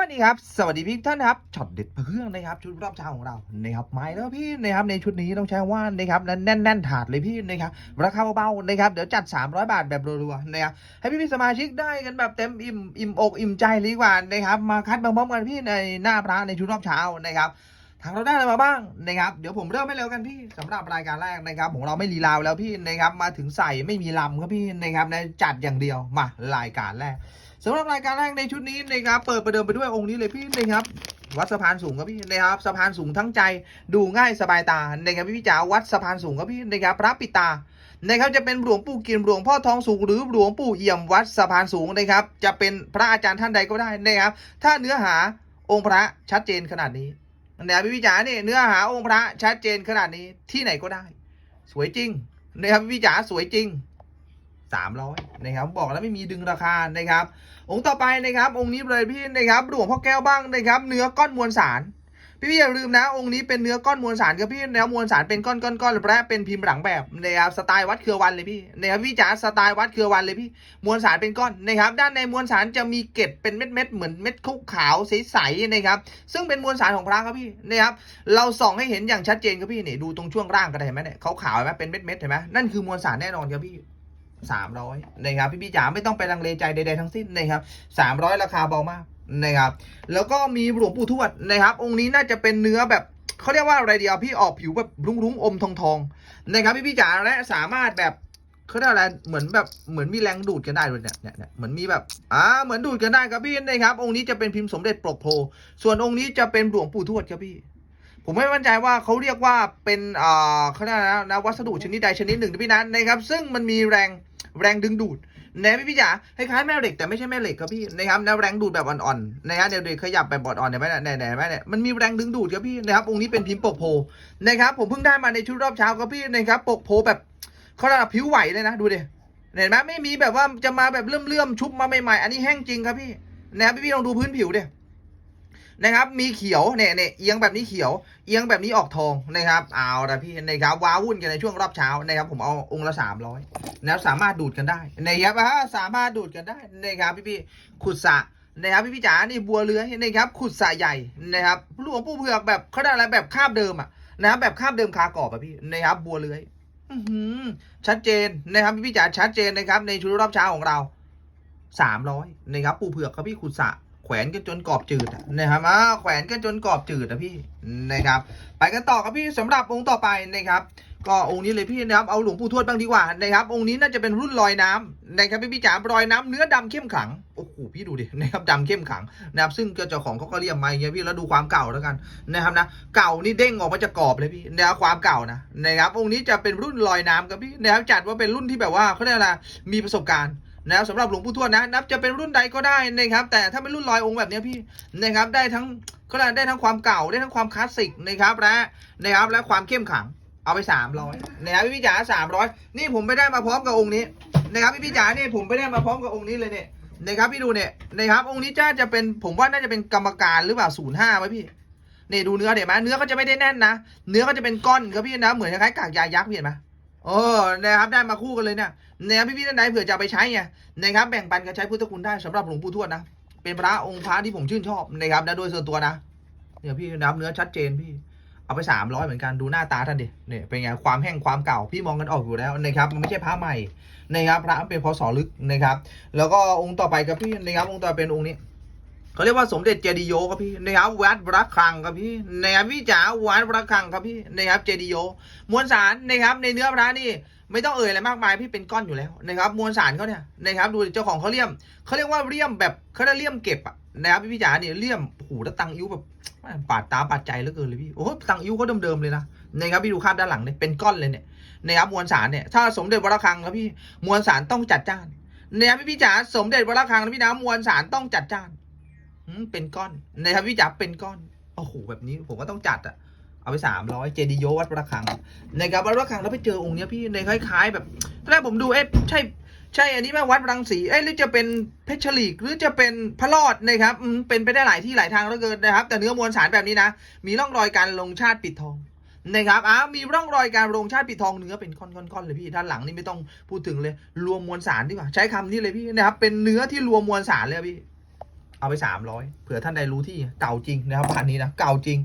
วัสดีครับ สวัสดีพี่ท่านครับช็อตเด็ดเพื่องนะครับ ชุดรอบเช้าของเรานะครับไม่แล้วพี่นะครับในชุดนี้ต้องใช้ว่านะครับแน่นแน่นถาดเลยพี่นะครับราคาเบาๆนะครับเดี๋ยวจัด 300 บาทแบบรัวๆนะครับให้พี่พี่ๆสมาชิกได้กันแบบเต็มอิ่มอิ่มอกอิ่มใจเลยดีกว่านะครับมาคัดมาพร้อมกันพี่ในหน้าพระในชุดรอบเช้านะครับทางเราได้อะไรมาบ้างนะครับเดี๋ยวผมเริ่มไม่เร็วกันพี่สำหรับรายการแรกนะครับของเราไม่รีลาวแล้วพี่นะครับมาถึงใส่ไม่มีลำครับพี่นะครับในจัดอย่างเดียวมารายการแรก สำหรับรายการแรกในชุดนี้นะครับเปิดประเดิมไปด้วยองค์นี้เลยพี่นะครับวัดสะพานสูงครับพี่นะครับสะพานสูงทั้งใจดูง่ายสบายตานะครับพี่จ๋าวัดสะพานสูงครับพี่นะครับพระปิตานะครับจะเป็นหลวงปู่กียนหลวงพ่อทองสูงหรือหลวงปู่เอี่ยมวัดสะพานสูงนะครับ จะเป็นพระอาจารย์ท่านใดก็ได้นะครับ ถ้าเนื้อหาองค์พระชัดเจนขนาดนี้นะครับพี่จ๋าเนี่ยเนื้อหาองค์พระชัดเจนขนาดนี้ที่ไหนก็ได้ สวยจริงนะครับพี่จ๋าสวยจริง สามร้อยนะครับบอกแล้วไม่มีดึงราคานะครับ องค์ต่อไปนะครับ องค์นี้เลยพี่นะครับหลวงพ่อแก้วบ้างนะครับ เนื้อก้อนมวลสารพี่พี่อย่าลืมนะ องค์นี้เป็นเนื้อก้อนมวลสารครับพี่แล้วมวลสารเป็นก้อนก้อนก้อนและเป็นพิมพ์หลังแบบนะครับสไตล์วัดเครือวันเลยพี่นะครับพี่จ๋าสไตล์วัดเครือวันเลยพี่มวลสารเป็นก้อนนะครับ ด้านในมวลสารจะมีเกล็ดเป็นเม็ดเม็ดๆเหมือนเม็ดขาวขาวใสๆนะครับ ซึ่งเป็นมวลสารของพระครับพี่นะครับเราส่องให้เห็นอย่างชัดเจนครับพี่นี่ดูตรงช่วงร่างก็ได้เห็นไหมเนี่ยขาวขาวๆเห็นไหมเป็นเม็ดเม็ดเห็นไหมนั่นคือมวลสารแน่นอนครับพี่ สามร้อยนะครับพี่พี่จ๋าไม่ต้องไปลังเลใจใดๆทั้งสิ้นนะครับสามร้อยราคาเบามากนะครับแล้วก็มีหลวงปู่ทวดนะครับ องค์นี้น่าจะเป็นเนื้อแบบเขาเรียกว่าอะไรเดียวพี่ออกผิวแบบรุ้งๆอมทองทองๆนะครับพี่พี่จ๋าและสามารถแบบเขาเรียกอะไรเหมือนแบบเหมือนมีแรงดูดกันได้ด้วยเนี่ยเนี่ยเนี่ยเหมือนมีแบบอ่าเหมือนดูดกันได้ครับพี่นะครับองค์นี้จะเป็นพิมพ์สมเด็จปลกโพส่วนองค์นี้จะเป็นหลวงปู่ทวดครับพี่ผมไม่มั่นใจว่าเขาเรียกว่าเป็นอ่าเขาเรียกอะไรนะนะวัสดุชนิดใดชนิดหนึ่งนะพี่นัทนะครับ ซึ่งมันมีแรง แรงดึงดูดนะพี่พี่จ๋าคล้ายๆแม่เหล็กแต่ไม่ใช่แม่เหล็กครับพี่นะครับแนวแรงดูดแบบอ่อนๆนะฮะเดี๋ยวเดียวขยับแบบอ่อนๆเห็นไหมเนี่ยเนี่ยเห็นไหมเนี่ยมันมีแรงดึงดูดครับพี่นะครับองค์นี้เป็นพิมพ์ปกโพนะครับผมเพิ่งได้มาในชุดรอบเช้าครับพี่นะครับปกโพแบบเขารียกว่าผิวไหวเลยนะดูดิเห็นไหมไม่มีแบบว่าจะมาแบบเลื่อมๆชุบมาใหม่ๆอันนี้แห้งจริงครับพี่นะครับพี่พี่ลองดูพื้นผิวดิ นะครับ มีเขียวเนี่ยเนี่ยเอียงแบบนี้เขียว เอียงแบบนี้ออกทองนะครับเอาละพี่นะครับว้าวุ่นกันในช่วงรอบเช้านะครับ ผมเอาองค์ละสามร้อยนะสามารถดูดกันได้นะครับสามารถดูดกันได้นะครับพี่พี่ขุดสะนะครับพี่พี่จ๋านี่บัวเรือยนะครับขุดสะใหญ่นะครับหลวงปู่เผือกแบบเขาได้อะไรแบบคาบเดิมอะนะครับแบบคาบเดิมคากรอบอะพี่นะครับบัวเรือยอื้อหือชัดเจนนะครับพี่พี่จ๋าชัดเจนนะครับในชุดรอบเช้าของเราสามร้อยนะครับปู่เผือกครับพี่ขุดสะ วนกันจนกรอบจืดนะครับอ่าแขวนกันจนกรอบจืดอะพี่นะครับ ไปกันต่อครับพี่สำหรับองค์ต่อไปนะครับก็องค์นี้เลยพี่นะครับเอาหลวงปู่ทวดบ้างดีกว่านะครับองค์นี้น่าจะเป็นรุ่นลอยน้ำนะครับพี่พี่จ๋ารอยน้ำเนื้อดำเข้มขลังโอ้โหพี่ดูดินะครับดำเข้มขลังนะครับซึ่งเจ้าของเขาก็เรียกมาอย่างเงี้ยพี่แล้วดูความเก่าแล้วกันนะครับนะเก่านี่เด้งออกมาจากกรอบเลยพี่นะครับความเก่านะนะครับองค์นี้จะเป็นรุ่นลอยน้ำครับพี่นะครับจัดว่าเป็นรุ่นที่แบบว่าเขาเรียกอะไรมีประสบการณ์ นะครับสำหรับหลวงปู่ทวดนะนับจะเป็นรุ่นใดก็ได้นะครับ แต่ถ้าเป็นรุ่นลอยองค์แบบนี้พี่นะครับ ได้ทั้งก็ได้ได้ทั้งความเก่าได้ทั้งความคลาสสิกนะครับและนะครับและความเข้มขังเอาไปสามร้อยนะครับพี่พี่จ๋าสามร้อยนี่ผมไปได้มาพร้อมกับองค์นี้นะครับพี่พี่จ๋านี่ผมไปได้มาพร้อมกับองค์นี้เลยเนี่ยนะครับพี่ดูเนี่ยนะครับองค์นี้จ้าจะเป็นผมว่าน่าจะเป็นกรรมการหรือเปล่าศูนย์ห้าไหมพี่เนี่ยดูเนื้อเดี๋ยวไหมเนื้อก็จะไม่ได้แน่นนะ เนื้อก็จะเป็นก้อนครับพี่นะเหมือนคล้ายๆกากยายักษ์พี่เห็นไหม เออนะครับได้มาคู่กันเลยเนี่ยนะครับพี่พี่ท่านใดเผื่อจะไปใช้ไงนะครับแบ่งปันกันใช้พุทธคุณได้สำหรับหลวงปู่ทวดนะ เป็นพระองค์พระที่ผมชื่นชอบนะครับนะโดยส่วนตัวนะเนี่ยพี่นับเนื้อชัดเจนพี่เอาไปสามร้อยเหมือนกันดูหน้าตาท่านดิเนี่ยเป็นไงความแห้งความเก่าพี่มองกันออกอยู่แล้วนะครับมันไม่ใช่พระใหม่นะครับพระเป็นพศลึกนะครับ แล้วก็องค์ต่อไปครับพี่นะครับองค์ต่อเป็นองค์นี้ เขาเรียกว่าสมเด็จเจดีโยครับพี่นะครับวัดพระฆังครับพี่นะครับพี่จ๋าวัดพระฆังครับพี่นะครับเจดีโยมวลสารนะครับในเนื้อพระนี่ไม่ต้องเอ่ยอะไรมากมายพี่เป็นก้อนอยู่แล้วนะครับมวลสารเขาเนี่ยนะครับดูเจ้าของเขาเลี่ยมเขาเรียกว่าเลี่ยมแบบเขาเรียกเลี่ยมเก็บอะนะครับพี่จ๋าเนี่ยเลี่ยมโอ้โหแล้วตังอิ้วแบบปาดตาปาดใจเหลือเกินเลยพี่โอ้ตังอิ้วเขาเดิมๆเลยนะนะครับพี่ดูคาบด้านหลังเนี่ยเป็นก้อนเลยเนี่ยนะครับมวลสารเนี่ยถ้าสมเด็จวรคังครับพี่มวลสารต้องจัดจ้านนะครับพี่จ๋าสมเด็จวรคังนะพี่นะมวลสารต้องจัดจ้าน เป็นก้อนนะครับพี่จ๋าเป็นก้อนโอ้โหแบบนี้ผมก็ต้องจัดอะเอาไปสามร้อยเจดีโยวัดประคังนะครับวัดประคังแล้วไปเจอองค์เนี้ยพี่ในคล้าย ๆ แบบตอนแรกผมดูเอ๊ะใช่ใช่อันนี้แม่วัดรังสีเอ๊ะหรือจะเป็นเพชรลีกหรือจะเป็นพระรอดนะครับเป็นไปได้หลายที่หลายทางเหลือเกินนะครับ แต่เนื้อมวลสารแบบนี้นะ มีร่องรอยการลงชาติปิดทองนะครับอ้าวมีร่องรอยการลงชาติปิดทองเนื้อเป็นก้อนๆๆเลยพี่ด้านหลังนี่ไม่ต้องพูดถึงเลยรวมมวลสารดีกว่าใช้คำนี้เลยพี่นะครับเป็นเนื้อที่รวมมวลสารเลยพี่ เอาไปสามร้อยเผื่อท่านใดรู้ที่เก่าจริงนะครับพันนี้นะเก่าจริง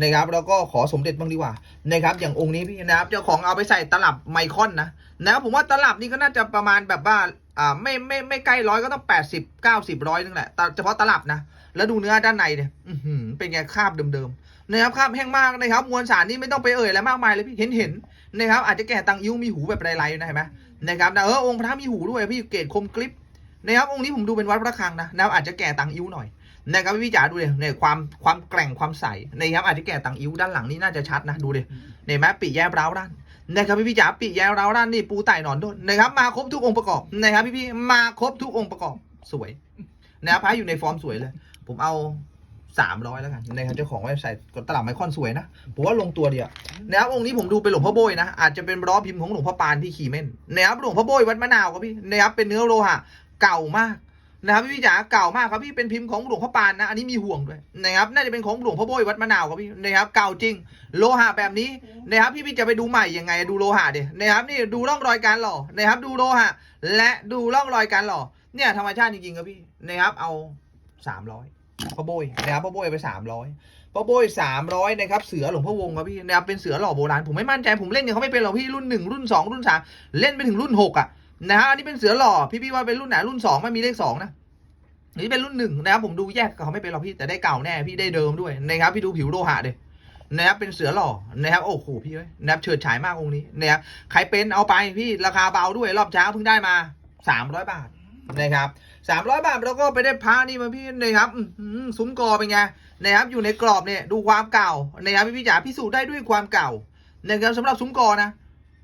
นะครับ แล้วก็ขอสมเด็จบ้างดีกว่านะครับ อย่างองค์นี้พี่นะครับเจ้าของเอาไปใส่ตลับไมคอนนะนะครับผมว่าตลับนี่ก็น่าจะประมาณแบบว่าอ่าไม่ไม่ไม่ใกล้ร้อยก็ต้องแปดสิบเก้าสิบร้อยนึงแหละแต่เฉพาะตลับนะแล้วดูเนื้อด้านในเนี่ยอือหือเป็นไงคราบเดิมๆนะครับคราบแห้งมากนะครับมวลสารนี่ไม่ต้องไปเอ่ยอะไรมากมายเลยพี่เห็นเห็นนะครับอาจจะแก่ตังยิ้วมีหูแบบไรๆนะเห็นไหมนะครับนะเออองค์พระมีหูด้วยพี่เกรดคมกริบ นะครับองค์นี้ผมดูเป็นวัดพระฆังนะนะครับอาจจะแก่ตังยิ้วหน่อยนะครับพี่จ๋าดูเลยเนี่ยความความแกร่งความใสนะครับอาจจะแก่ตังยิ้วด้านหลังนี่น่าจะชัดนะดูเลยเนี่ยไหมปีแย้ร้าวด้านนะครับพี่พี่จ๋าปีแย้ร้าวด้านนี่ปูไต่หนอนด้นนะครับมาครบทุกองค์ประกอบนะครับพี่พี่มาครบทุกองค์ประกอบสวยนะครับพระอยู่ในฟอร์มสวยเลย ผมเอาสามร้อยแล้วกันนะครับเจ้าของเว็บไซต์กดตลับไมคอนสวยนะผมว่าลงตัวเดียวนะครับองค์นี้ผมดูเป็นหลวงพ่อโบยนะอาจจะเป็นร้อพิมพ์ของหลวงพ่อปานที่ขี่เม่นนะครับหลวงพ่อโบยวัดมะนาวครับพี่นะครับเป็นเนื้อโลหะ เก่ามากนะครับพี่พี่จ๋าเก่ามากครับพี่เป็นพิมพ์ของหลวงพ่อปานนะอันนี้มีห่วงด้วยนะครับน่าจะเป็นของหลวงพ่อโบยวัดมะนาวครับพี่นะครับเก่าจริง โลหะแบบนี้นะครับพี่พี่จะไปดูใหม่ยังไงดูโลหะเดี๋ยนะครับนี่ดูร่องรอยการหล่อนะครับดูโลหะ และดูร่องรอยการหล่อเนี่ยธรรมชาติจริงๆครับพี่นะครับเอาสามร้อยพ่อโบยนะครับพ่อโบยไปสามร้อยพ่อโบยสามร้อยนะครับเสือหลวงพ่อวงครับพี่นะครับเป็นเสือหล่อโบราณผมไม่มั่นใจผมเล่นเนี่ยเขาไม่เป็นหรอกพี่รุ่นหนึ่งรุ่นสองรุ่นสามเล่นไปถึงรุ่นหกอะ นะฮะอันนี้เป็นเสือหล่อพี่พี่ว่าเป็นรุ่นไหนรุ่นสองไม่มีเลขสองนะนี่เป็นรุ่นหนึ่งนะครับผมดูแยกเขาไม่เป็นหรอกพี่แต่ได้เก่าแน่พี่ได้เดิมด้วยนะครับพี่ดูผิวโลหะเดยนะครับเป็นเสือหล่อนะครับโอ้โหพี่เอ้ยนะครับเฉิดฉายมากองค์นี้นะครับใครเป็นเอาไปพี่ราคาเบาด้วยรอบเช้าเพิ่งได้มาสามร้อยบาทนะครับสามร้อยบาทแล้วก็ไปได้พระนี่มาพี่นะครับซุ้มกอเป็นไงนะครับอยู่ในกรอบเนี่ยดูความเก่านะครับพี่พี่จ๋าพิสูจน์ได้ด้วยความเก่านะครับสำหรับซุ้มกอนะ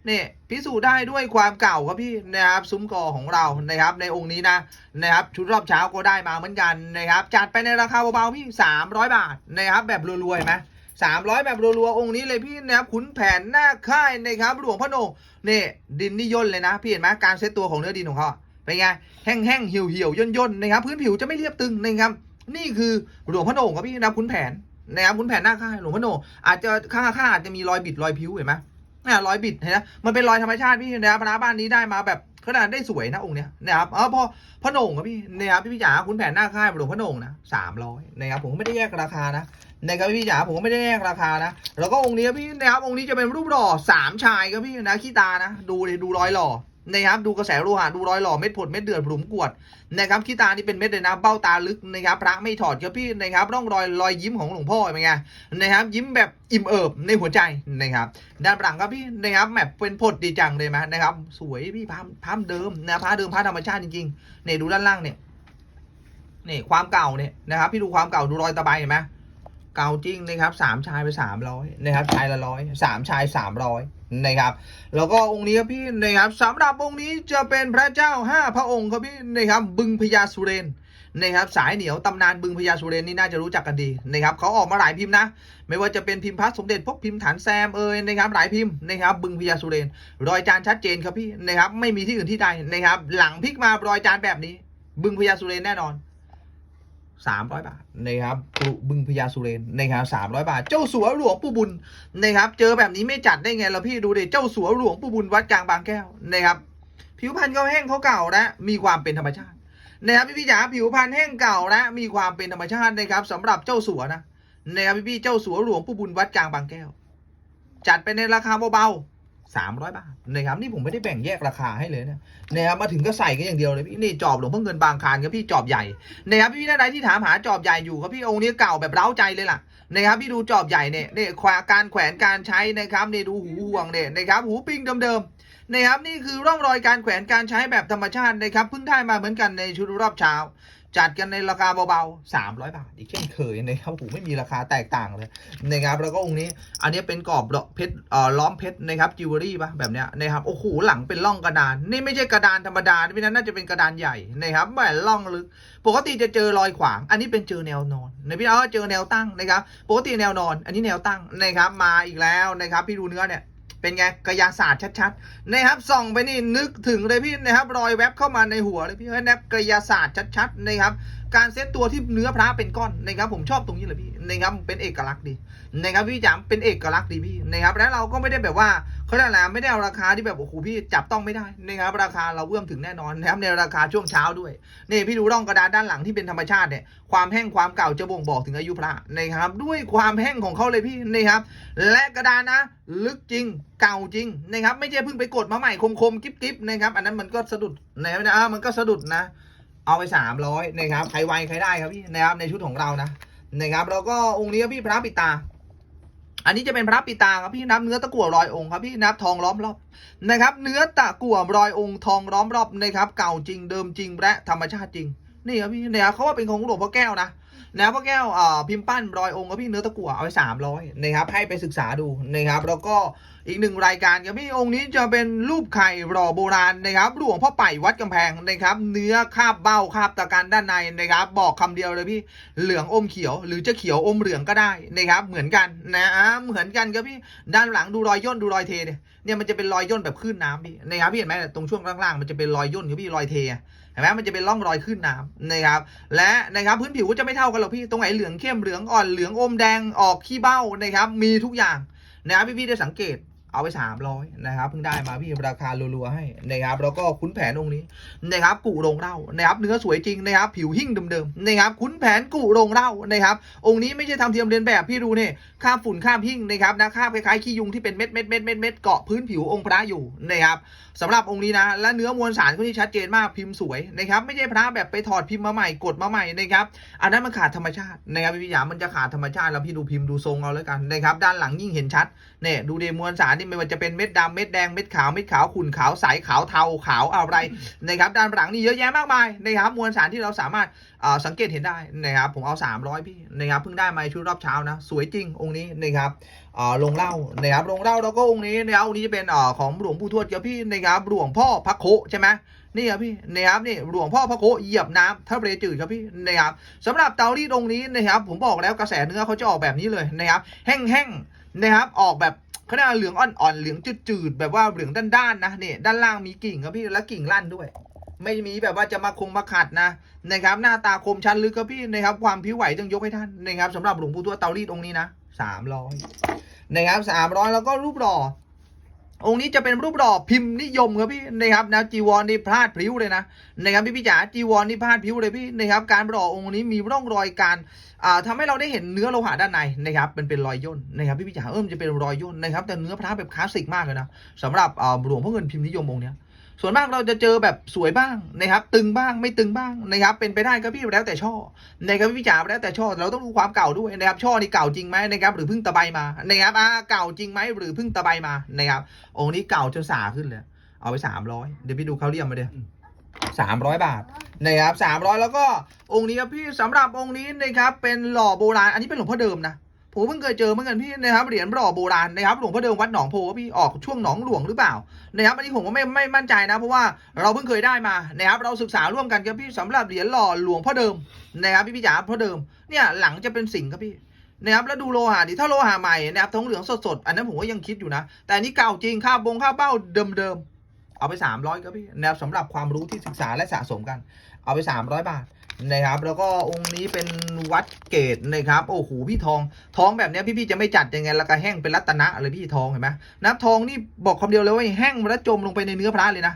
นี่พิสูจน์ได้ด้วยความเก่าครับพี่นะครับซุ้มกอของเรานะครับในองค์นี้นะนะครับชุดรอบเช้าก็ได้มาเหมือนกันนะครับจัดไปในราคาเบาๆพี่สามร้อยบาทนะครับแบบรวยๆไหมสามร้อยแบบรัวๆองค์นี้เลยพี่นะครับขุนแผนหน้าค่ายนะครับหลวงพ่อโนเนี่ดินนี่ย่นเลยนะ พี่เห็นไหมการเซตตัวของเนื้อดินของเขาเป็นไงแห้งๆเหี่ยวๆย่นๆนะครับพื้นผิวจะไม่เรียบตึงนะครับนี่คือหลวงพ่อโนงครับพี่นะครับขุนแผนนะครับขุนแผนหน้าค่ายหลวงพ่อโนงอาจจะข้างข้างอาจจะมีรอยบิดรอยผิวเห็นไหม อ่ยรอยบิดเห็นไหมมันเป็นรอยธรรมชาติพี่นะครับพระบ้านนี้ได้มาแบบขนาดได้สวยนะองค์เนี้ยนะครับเออพอพระโหน่งครับพี่นะครับพี่พี่จ๋าคุณแผนหน้าค่ายหลวงพระโหน่งนะสามร้อยนะครับผมไม่ได้แยกราคานะนะครับพี่จ๋าผมก็ไม่ได้แยกราคานะ แล้วก็องค์นี้พี่นะครับองค์นี้จะเป็นรูปหล่อสามชายครับพี่นะขี้ตานะ ดูเลยดูรอยหล่อ นะครับดูกระแสโลหะดูรอยหล่อเม็ดผดเม็ดเดือดผุมกวดนะครับขี้ตานี่เป็นเม็ดเลยนะเบ้าตาลึกนะครับพระไม่ถอดครับพี่นะครับร่องรอยรอยยิ้มของหลวงพ่อเป็นไงนะครับยิ้มแบบอิ่มเอิบในหัวใจนะครับด้านหลังครับพี่นะครับแมปเป็นพดดีจังเลยไหมนะครับ สวยพี่พามพามเดิมนะพาเดิมพาธรรมชาติจริงๆเนี่ยดูด้านล่างเนี่ยนี่ความเก่าเนี่ยนะครับ พี่ดูความเก่าดูรอยตะไบเห็นไหมเก่าจริงนะครับสามชายไปสามร้อยนะครับชายละร้อยสามชายสามร้อย นะครับ แล้วก็องค์นี้ครับพี่นะครับสำหรับองค์นี้จะเป็นพระเจ้าห้าพระองค์ครับพี่นะครับบึงพญาสุเรนนะครับสายเหนียวตำนานบึงพญาสุเรนนี่น่าจะรู้จักกันดีนะครับเขาออกมาหลายพิมพ์นะ ไม่ว่าจะเป็นพิมพ์พระสมเด็จพวกพิมพ์ฐานแซมเอ่ยนะครับหลายพิมพ์นะครับบึงพญาสุเรนรอยจานชัดเจนครับพี่นะครับไม่มีที่อื่นที่ใดนะครับหลังพลิกมารอยจานแบบนี้ บึงพญาสุเรนแน่นอน สามร้อยบาทนะครับกรุบึงพญาสุเรนนะครับสามร้อยบาท เจ้าสัวหลวงปู่บุญนะครับ เจอแบบนี้ไม่จัดได้ไงเราพี่ดูดิเจ้าสัวหลวงปู่บุญวัดกลางบางแก้วนะครับผิวพรรณเขาแห้งเขาเก่าและมีความเป็นธรรมชาตินะครับพี่พี่จ๋าผิวพรรณแห้งเก่าและมีความเป็นธรรมชาตินะครับสำหรับเจ้าสัวนะนะครับพี่พี่เจ้าสัวหลวงผู้บุญวัดกลางบางแก้ว จัดไปในราคาเบาๆ สามร้อยบาทนะครับนี่ผมไม่ได้แบ่งแยกราคาให้เลยนะนะครับมาถึงก็ใส่กันอย่างเดียวเลยพี่นี่จอบหลวงพ่อเงินบางคานครับพี่จอบใหญ่นะครับพี่ท่านใดที่ถามหาจอบใหญ่อยู่ครับพี่องค์นี้เก่าแบบเร้าใจเลยล่ะนะครับพี่ดูจอบใหญ่เนี่ยเนี่ยแขวะการแขวนการใช้นะครับเนี่ยดูหูห่วงเนี่ยนะครับหูปิ้งเดิมๆนะครับนี่คือร่องรอยการแขวนการใช้แบบธรรมชาตินะครับเพิ่งได้มาเหมือนกันในชุดรอบเช้า จัดกันในราคาเบาๆ 300 บาท อีกเช่นเคยนะครับโอ้โหไม่มีราคาแตกต่างเลยนะครับแล้วก็องค์นี้อันนี้เป็นกรอบเพชรเอ่อล้อมเพชรนะครับจิวเวลรี่ปะแบบเนี้ยนะครับโอ้โหหลังเป็นร่องกระดาน นี่ไม่ใช่กระดานธรรมดาพี่นั้นน่าจะเป็นกระดานใหญ่นะครับแหวนร่องลึก ปกติจะเจอรอยขวาง อันนี้เป็นเจอแนวนอนในพี่เอาเจอแนวตั้งนะครับปกติแนวนอน อันนี้แนวตั้งนะครับมาอีกแล้วนะครับพี่ดูเนื้อเนี่ย เป็นไงกายาศาสตร์ชัดๆนะครับส่องไปนี่นึกถึงเลยพี่นะครับรอยแวบเข้ามาในหัวเลยพี่เฮ้ยแนบกายาศาสตร์ชัดๆนะครับ การเซตตัวที่เนื้อพระเป็นก้อนนะครับผมชอบตรงนี้เลยพี่นะครับเป็นเอกลักษณ์ดีนะครับพี่จ๋าเป็นเอกลักษณ์ดีพี่นะครับแล้วเราก็ไม่ได้แบบว่าเขาเรียกอะไรไม่ได้เอาราคาที่แบบโอ้โหพี่จับต้องไม่ได้นะครับราคาเราเอื้อมถึงแน่นอนนะครับในราคาช่วงเช้าด้วยนี่พี่ดูร่องกระดานด้านหลังที่เป็นธรรมชาติเนี่ยความแห้งความเก่าจะบ่งบอกถึงอายุพระนะครับด้วยความแห้งของเขาเลยพี่นะครับและกระดานนะ ลึกจริงเก่าจริงนะครับไม่ใช่เพิ่งไปกดมาใหม่คมๆกิ๊บๆนะครับอันนั้นมันก็สะดุดนะครับนะอ่ามันก็สะดุดนะ เอาไปสามร้อยนะครับใครไวใครได้ครับพี่นะครับในชุดของเรานะนะครับแล้วก็องค์นี้ครับพี่พระปิตา อันนี้จะเป็นพระปิตาครับพี่นับเนื้อตะกั่วรอยองค์ครับพี่นับทองล้อมรอบนะครับ เนื้อตะกั่วรอยองค์ทองล้อมรอบนะครับ เก่าจริงเดิมจริงและธรรมชาติจริงนี่ครับพี่นะครับเขาว่าเป็นของหลวงพ่อแก้วนะ นะพ่อแก้วพิมพ์ปั้นรอยองค์กับพี่เนื้อตะกั่วเอาไปสามร้อยนะครับให้ไปศึกษาดูนะครับแล้วก็อีกหนึ่งรายการครับพี่องค์นี้จะเป็นรูปไข่รอโบราณนะครับหลวงพ่อไป่วัดกำแพงนะครับ เนื้อคาบเบ้าคาบตะการด้านในนะครับ บอกคำเดียวเลยพี่เหลืองอมเขียว หรือจะเขียวอมเหลืองก็ได้นะครับ เหมือนกันนะเหมือนกันครับพี่ด้านหลังดูรอยย่นดูรอยเทเนี่ยเนี่ยมันจะเป็นรอยย่นแบบขึ้นน้ำพี่นะครับพี่เห็นไหมตรงช่วงล่างๆมันจะเป็นรอยย่นครับพี่รอยเท ห็นไหมมันจะเป็นร่องรอยขึ้นน้ำนะครับ และนะครับพื้นผิวก็จะไม่เท่ากันหรอกพี่ตรงไหนเหลืองเข้มเหลืองอ่อนเหลืองอมแดงออกขี้เบ้านะครับ มีทุกอย่างนะครับพี่พี่ๆได้สังเกต เอาไปสามร้อยนะครับเพิ่งได้มาพี่ราคารัวๆให้นะครับแล้วก็คุ้นแผนองค์นี้นะครับกุโรงเล้านะครับเนื้อสวยจริงนะครับผิวหิ่งเดิมๆนะครับคุ้นแผนกุโรงเล้านะครับองค์นี้ไม่ใช่ทำเทียมเรียนแบบพี่ดูเนี่ยคราบฝุ่นคราบหิ่งนะครับนะคราบคล้ายๆขี้ยุงที่เป็นเม็ดเม็ดเม็ดเม็ดเม็ดเกาะพื้นผิวองค์พระอยู่นะครับสำหรับองค์นี้นะและเนื้อมวลสารก็ที่ชัดเจนมากพิมพ์สวยนะครับไม่ใช่พระแบบไปถอดพิมพ์มาใหม่กดมาใหม่นะครับอันนั้นมันขาดธรรมชาตินะครับพี่พิยามันจะขาดธรรมชาติแล้วพี่ดูพิมพ์ดูทรงเอาแล้วกันนะครับด้านหลังยิ่งเห็นชัดเนี่ยดูเดมวลสารนี่ไม่ว่าจะเป็นเม็ดดำเม็ดแดงเม็ดขาวเม็ดขาวขุ่นขาวใสขาวเทาขาวอะไรนะครับด้านหลังนี่เยอะแยะมากมายนะครับมวลสารที่เราสามารถอ่าสังเกตเห็นได้นะครับผมเอา 300 พี่นะครับเพิ่งได้มาในชุดรอบเช้านะสวยจริงองค์นี้นะครับอ่าลงเหล้านะครับลงเหล้าแล้วก็องค์นี้นะครับองค์นี้จะเป็นอ่าของหลวงปู่ทวดครับพี่นะครับหลวงพ่อพระโคใช่ไหมนี่ครับพี่นะครับนี่หลวงพ่อพระโคเหยียบน้ำทะเลจืดครับพี่นะครับสำหรับเตารีดองค์นี้นะครับผมบอกแล้วกระแสเนื้อเขาจะออกแบบนี้เลยนะครับแห้งๆนะครับออกแบบ เขาเรียกว่าเหลืองอ่อนๆเหลืองจืดๆแบบว่าเหลืองด้านๆนะเนี่ยด้านล่างมีกิ่งครับพี่แล้วกิ่งลั่นด้วย ไม่มีแบบว่าจะมาคงมาขัดนะนะครับหน้าตาคมชันลึกครับพี่นะครับความผิวไหวต้องยกให้ท่านนะครับสำหรับหลวงปู่ทวดเตารีดองค์นี้นะสามร้อยนะครับสามร้อยแล้วก็รูปหล่อ องค์นี้จะเป็นรูปหล่อพิมพ์นิยมครับพี่นะครับนะจีวรนี่พลาดพลิ้วเลยนะนะครับพี่พี่จ๋าจีวรนี่พลาดพลิ้วเลยพี่นะครับการหล่อองค์นี้มีร่องรอยการทำทำให้เราได้เห็นเนื้อโลหะด้านในนะครับเป็นเป็นรอยย่นนะครับพี่พี่จ๋าเอิ่มจะเป็นรอยย่นนะครับแต่เนื้อพระแบบคลาสสิกมากเลยนะสำหรับอ่าหลวงพ่อเงินพิมพ์นิยมองค์เนี้ย ส่วนมากเราจะเจอแบบสวยบ้างนะครับ ตึงบ้างไม่ตึงบ้างนะครับ เป็นไปได้ครับพี่แล้วแต่ช่อนะครับพี่จ๋าแล้วแต่ช่อเราต้องดูความเก่าด้วยนะครับช่อนี่เก่าจริงไหมนะครับหรือเพิ่งตะไบมานะครับอ่าเก่าจริงไหมหรือเพิ่งตะไบมานะครับองค์นี้เก่าจนสาขึ้นเลยเอาไปสามร้อยเดี๋ยวพี่ดูเขาเรียมมาเดี๋ยวสามร้อยบาทนะครับสามร้อยแล้วก็องค์นี้ครับพี่สำหรับองค์นี้นะครับเป็นหล่อโบราณอันนี้เป็นหลวงพ่อเดิมนะ ผมเพิ่งเคยเจอเหมือนกันพี่นะครับเหรียญหล่อโบราณนะครับหลวงพ่อเดิมวัดหนองโพกับพี่ออกช่วงหนองหลวงหรือเปล่านะครับอันนี้ผมก็ไม่ไม่มั่นใจนะเพราะว่าเราเพิ่งเคยได้มานะครับเราศึกษาร่วมกันครับพี่สำหรับเหรียญหล่อหลวงพ่อเดิมนะครับพี่พี่จ๋าพ่อเดิมเนี่ยหลังจะเป็นสิงห์ครับพี่นะครับแล้วดูโลหะดิถ้าโลหะใหม่นะครับทองเหลืองสดๆอันนั้นผมก็ยังคิดอยู่นะ แต่อันนี้เก่าจริงค่าบงค่าเบ้าเดิมๆเอาไป 300ครับพี่นะครับสำหรับความรู้ที่ศึกษาและสะสมกัน เอาไป 300 บาท นะครับ แล้วก็องค์นี้เป็นวัดเกตนะครับ โอ้โหพี่ทอง ทองแบบเนี้ยพี่ๆจะไม่จัดยังไงแล้วก็แห้งเป็นรัตนะเลยพี่ทองเห็นไหมนะทองนี่บอกคำเดียวเลยว่าแห้งแล้วจมลงไปในเนื้อพระเลยนะ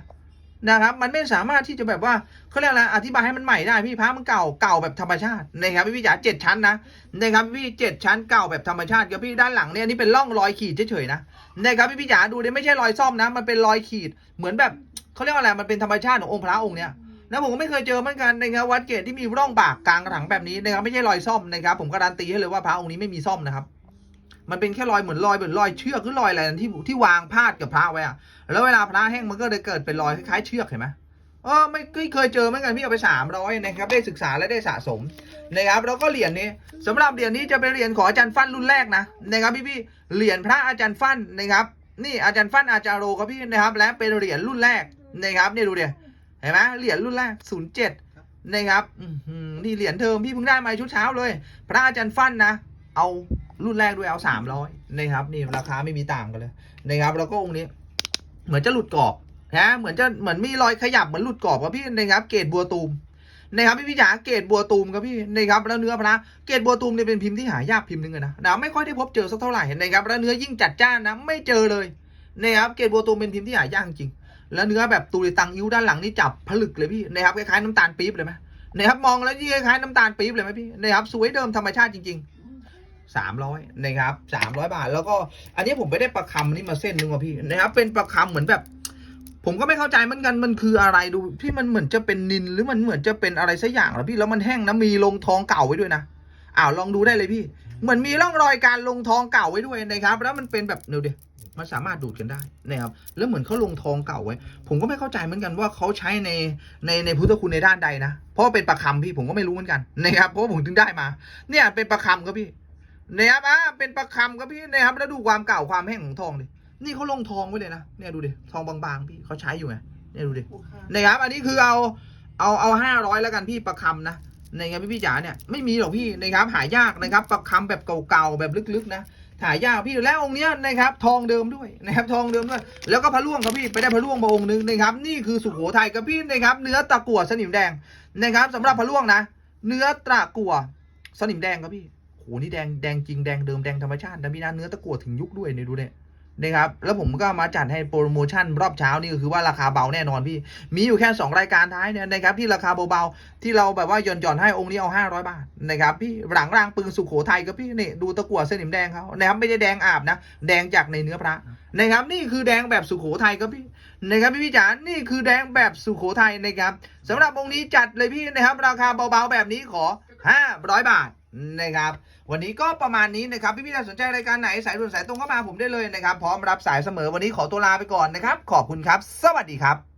นะครับ มันไม่สามารถที่จะแบบว่าเขาเรียกอะไรอธิบายให้มันใหม่ได้พี่พระมันเก่าเก่าแบบธรรมชาตินะครับพี่พี่จ๋าเจ็ดชั้นนะนะครับพี่เจ็ดชั้นเก่าแบบธรรมชาติครับพี่ด้านหลังเนี่ยนี่เป็นร่องรอยขีดเฉยๆนะนะครับพี่พี่จ๋าดูดิไม่ใช่รอยซ่อมนะ มันเป็นรอยขีดเหมือนแบบเขาเรียกว่าอะไรมันเป็นธรรมชาติขององค์พระองค์เนี้ย นะผมก็ไม่เคยเจอเหมือนกันนะครับวัดเกตที่มีร่องบากกลางกระถางแบบนี้นะครับไม่ใช่รอยซ่อมนะครับ ผมการันตีให้เลยว่าพระองค์นี้ไม่มีซ่อมนะครับ มันเป็นแค่รอยเหมือนรอยเหมือนรอยเชือกหรือรอยอะไรที่ที่วางพาดกับพระไว้อะแล้วเวลาพระแห้งมันก็เลยเกิดเป็นรอยคล้ายๆเชือกเห็นไหมเออไม่เคยเจอเหมือนกันพี่เอาไปสามร้อยนะครับได้ศึกษาและได้สะสมนะครับแล้วก็เหรียญนี้สำหรับเหรียญนี้จะเป็นเหรียญของอาจารย์ฟั่นรุ่นแรกนะนะครับพี่พี่ๆเหรียญพระอาจารย์ฟั่นนะครับนี่อาจารย์ฟั่นอาจารย์โรครับพี่นะครับและเป็นเหรียญรุ่นแรกนะครับนี่ดูเดีย เห็นไหมเหรียญรุ่นแรก07นะครับอื้อหือนี่เหรียญเทอมพี่เพิ่งได้มาชุดเช้าเลย พระอาจารย์ฟันนะ เอารุ่นแรกด้วยเอา300นะครับ นี่ราคาไม่มีต่างกันเลยนะครับ แล้วก็องค์นี้ เหมือนจะหลุดกรอบนะเหมือนจะเหมือนมีรอยขยับเหมือนหลุดกรอบครับพี่นะครับ เกรดบัวตูมนะครับพี่พี่จ๋าเกรดบัวตูมครับพี่นะครับแล้วเนื้อพระเกรดบัวตูมเนี่ยเป็นพิมพ์ที่หายากพิมพ์หนึ่งเลยนะนะไม่ค่อยได้พบเจอสักเท่าไหร่นะครับแล้วเนื้อยิ่งจัดจ้านนะไม่เจอเลยนะครับเกรดบัวตูมเป็นพิมพ์ที่หายากจริง แล้วเนื้อแบบตูริตังอิ้วด้านหลังนี่จับผลึกเลยพี่นะครับคล้ายๆน้ำตาลปี๊บเลยไหมนะครับมองแล้วยิ่คล้ายๆน้ำตาลปี๊บเลยไหมพี่นะครับสวยเดิมธรรมชาติจริงๆสามร้อยนะครับสามร้อยบาท แล้วก็อันนี้ผมไปได้ประคำนี่มาเส้นนึงว่ะพี่นะครับ เป็นประคำเหมือนแบบ ผมก็ไม่เข้าใจเหมือนกันมันคืออะไรดูพี่มันเหมือนจะเป็นนินหรือมันเหมือนจะเป็นอะไรสักอย่างหรอพี่แล้วมันแห้งนะมีลงทองเก่าไว้ด้วยนะอ้าวลองดูได้เลยพี่ เหมือนมีร่องรอยการลงทองเก่าไว้ด้วยนะครับ แล้วมันเป็นแบบเดี๋ยวดิ มันสามารถดูดกันได้นะครับแล้วเหมือนเขาลงทองเก่าไว้ ผมก็ไม่เข้าใจเหมือนกันว่าเขาใช้ในในในพุทธคุณในด้านใดนะเพราะว่าเป็นประคำพี่ผมก็ไม่รู้เหมือนกันนะครับเพราะว่าผมถึงได้มา เนี่ยเป็นประคำครับพี่นะครับอะเป็นประคำครับพี่นะครับแล้วดูความเก่าความแห้งของทองดินี่เขาลงทองไว้เลยนะเนี่ยดูดิทองบางๆพี่เขาใช้อยู่ไงเนี่ยดูดินะครับอันนี้คือเอาเอาเอาห้าร้อยแล้วกันพี่ประคำนะนะครับพี่พี่จ๋าเนี่ยไม่มีหรอกพี่นะครับหายากนะครับประคำแบบเก่าๆแบบลึกๆนะ ถ่ายยากพี่แล้วองค์เนี้ยนะครับทองเดิมด้วยนะครับทองเดิมด้วยแล้วก็พระล่วงครับพี่ไปได้พระล่วงมาองค์นึงนะครับนี่คือสุโขทัยครับพี่นะครับเนื้อตะกั่วสนิมแดงนะครับสำหรับพระล่วงนะ เนื้อตะกั่วสนิมแดงครับพี่โหนี่แดงแดงจริงแดงเดิมแดงธรรมชาตินะพี่นะเนื้อตะกั่วถึงยุคด้วยเนี่ยดูเนี่ย นะครับแล้วผมก็มาจัดให้โปรโมชั่นรอบเช้านี่ก็คือว่าราคาเบาแน่นอนพี่ มีอยู่แค่ 2 รายการท้ายเนี่ยนะครับที่ราคาเบาๆที่เราแบบว่าย่อนหย่อนๆให้องค์นี้เอา 500 บาทนะครับพี่หลังร่างปืนสุโขทัยก็พี่นี่ดูตะกั่วเส้นหนิมแดงเขานะครับไม่ได้แดงอาบนะ แดงจากในเนื้อพระนะครับนี่คือแดงแบบสุโขทัยครับพี่นะครับพี่พี่จ๋านี่คือแดงแบบสุโขทัยนะครับสำหรับองค์นี้จัดเลยพี่นะครับ ราคาเบาๆแบบนี้ขอ 500 บาทนะครับ วันนี้ก็ประมาณนี้นะครับ พี่พี่ๆท่านสนใจรายการไหนสายด่วนสายตรงเข้ามาผมได้เลยนะครับ พร้อมรับสายเสมอวันนี้ขอตัวลาไปก่อนนะครับ ขอบคุณครับ สวัสดีครับ